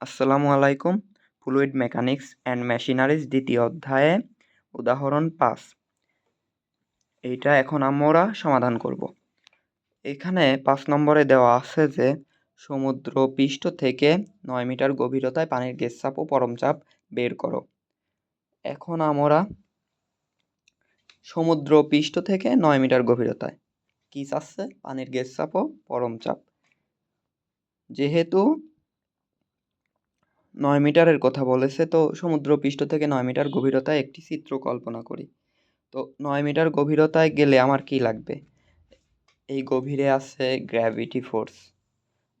আসসালামু আলাইকুম। Fluid mechanics and machineries দ্বিতীয় অধ্যায়ে, উদাহরণ পাঁচ। এইটা এখন আমরা সমাধান করব। এখানে পাঁচ নম্বরে দেওয়া আছে যে, সমুদ্র পৃষ্ঠ থেকে নয় মিটার গভীরতায় পানির গ্যাস ও পরম চাপ বের করো। এখন আমরা সমুদ্র পৃষ্ঠ থেকে নয় মিটার গভীরতায় কী চাচ্ছে পানির গ্যাস ও পরম চাপ। যেহেতু নয় মিটারের কথা বলেছে, তো সমুদ্র পৃষ্ঠ থেকে নয় মিটার গভীরতায় একটি চিত্র কল্পনা করি। তো নয় মিটার গভীরতায় গেলে আমার কি লাগবে? এই গভীরে আছে গ্র্যাভিটি ফোর্স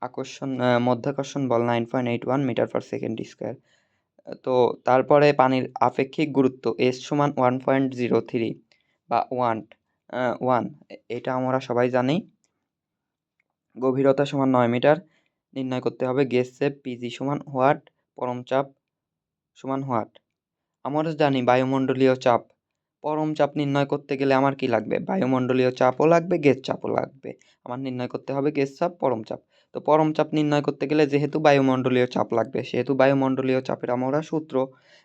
আকর্ষণ মধ্যাকর্ষণ বল nine point eight one metre per second square তো তারপরে পানির আপেক্ষিক গুরুত্ব এস সমান ওয়ান পয়েন্ট জিরো থ্রি বা ওয়ান ওয়ান এটা আমরা সবাই জানি। গভীরতা সমান নয় মিটার, নির্ণয় করতে হবে গেস সেপ পিজি সমান হোয়াট পরম চাপ সমান হোয়াট? আমরা জানি বায়ুমণ্ডলীয় চাপ। পরম চাপ নির্ণয় করতে গেলে আমার কি লাগবে? বায়ুমণ্ডলীয় চাপও লাগবে, গ্যাস চাপও লাগবে। আমার নির্ণয় করতে হবে গ্যাস চাপ, পরম চাপ। তো পরম চাপ নির্ণয় করতে গেলে যেহেতু বায়ুমণ্ডলীয় চাপ লাগবে, সেহেতু বায়ুমণ্ডলীয় চাপের আমরা সূত্র,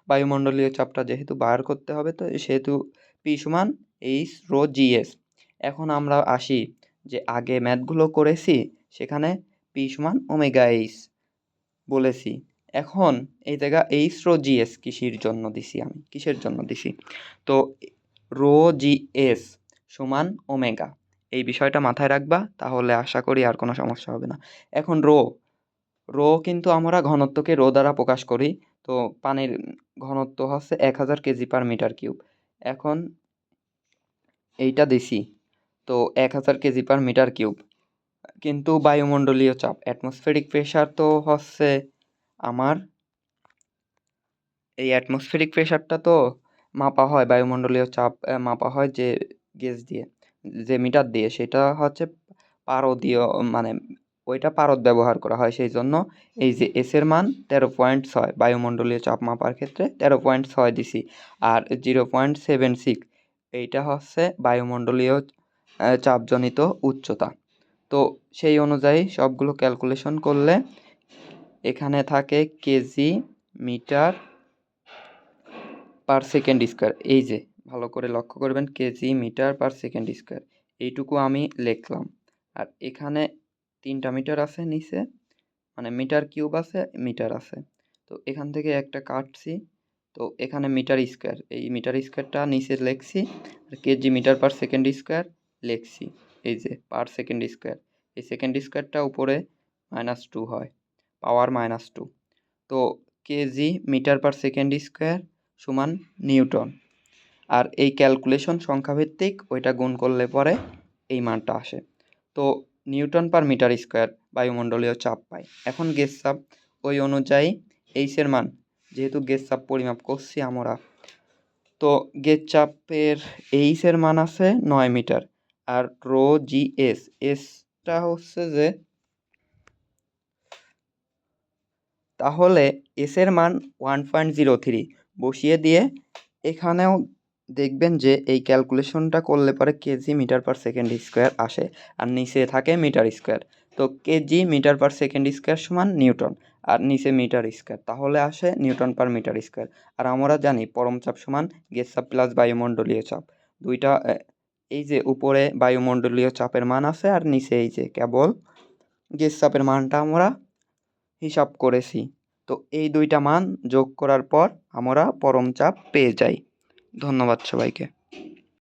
বায়ুমণ্ডলীয় চাপটা যেহেতু বার করতে হবে, তো সেহেতু পি সমান এইচ রো জিএস এখন আমরা আসি যে আগে ম্যাথগুলো করেছি, সেখানে পি সমান ওমেগা এইচ বলেছি। এখন এই জায়গা এইচ রো জিএস কিসির জন্য দিছি আমি কিসের জন্য দিছি। তো রো জি এস সমান ওমেগা, এই বিষয়টা মাথায় রাখবা, তাহলে আশা করি আর কোনো সমস্যা হবে না। এখন রো রো কিন্তু আমরা ঘনত্বকে রো দ্বারা প্রকাশ করি, তো পানির ঘনত্ব হচ্ছে এক হাজার কেজি পার মিটার কিউব। এখন এইটা দিছি, তো এক হাজার কেজি পার মিটার কিউব। কিন্তু বায়ুমণ্ডলীয় চাপ, অ্যাটমসফেরিক প্রেশার তো হচ্ছে আমার এই অ্যাটমসফেরিক প্রেশারটা তো মাপা হয় বায়ুমণ্ডলীয় চাপ মাপা হয় যে গেজ দিয়ে, যে মিটার দিয়ে। সেটা হচ্ছে পারদীয় মানে ওইটা পারদ ব্যবহার করা হয়। সেই জন্য এই যে এসের মান তেরো পয়েন্ট ছয়, বায়ুমণ্ডলীয় চাপ মাপার ক্ষেত্রে তেরো পয়েন্ট ছয় দিছি আর জিরো পয়েন্ট সেভেন সিক্স এইটা হচ্ছে বায়ুমণ্ডলীয় চাপজনিত উচ্চতা। তো সেই অনুযায়ী সবগুলো ক্যালকুলেশন করলে এখানে থাকে KG, metre per second square. এই যে, ভালো করে লক্ষ্য করবেন, KG, metre per second square. এইটুকু আমি লিখলাম। আর এখানে তিনটা মিটার আছে নিচে মানে মিটার কিউব আছে, মিটার আছে। তো এখান থেকে একটা কাটছি, তো এখানে মিটার স্কোয়ার। এই মিটার স্কোয়ারটা নিচে লেখছি, আর KG, metre per second square লিখছি। এই যে, পার সেকেন্ড স্কোয়ার। এই সেকেন্ড স্কোয়ারটা উপরে মাইনাস টু হয়। Power minus two. তো KG metre per second square সমান নিউটন। আর এই ক্যালকুলেশন সংখ্যাভিত্তিক ওইটা গুণ করলে পরে এই মানটা আসে। তো নিউটন পার মিটার স্কোয়ার বায়ুমণ্ডলীয় চাপ পাই। এখন গ্যাস চাপ ওই অনুযায়ী এইচের মান, যেহেতু গ্যাস চাপ পরিমাপ করছি আমরা। তো গ্যাস চাপের এইচের মান আছে নয় মিটার। আর রো জি এস এসটা হচ্ছে যে তাহলে এসের মান ওয়ান পয়েন্ট জিরো থ্রি বসিয়ে দিয়ে এখানেও দেখবেন যে এই ক্যালকুলেশনটা করলে পরে KG metre per second square আসে আর নিচে থাকে মিটার স্কোয়ার তো KG metre per second square সমান নিউটন আর নিচে মিটার স্কোয়ার তাহলে আসে নিউটন পার মিটার স্কোয়ার আর আমরা জানি পরম চাপ সমান গ্যাস চাপ প্লাস বায়ুমণ্ডলীয় চাপ। দুইটা এই যে উপরে বায়ুমণ্ডলীয় চাপের মান আছে আর নিচে এই যে কেবল গ্যাস চাপের মানটা আমরা হিসাব করেছি। তো এই দুইটা মান যোগ করার পর আমরা পরম চাপ পেয়ে যাই। ধন্যবাদ সবাইকে।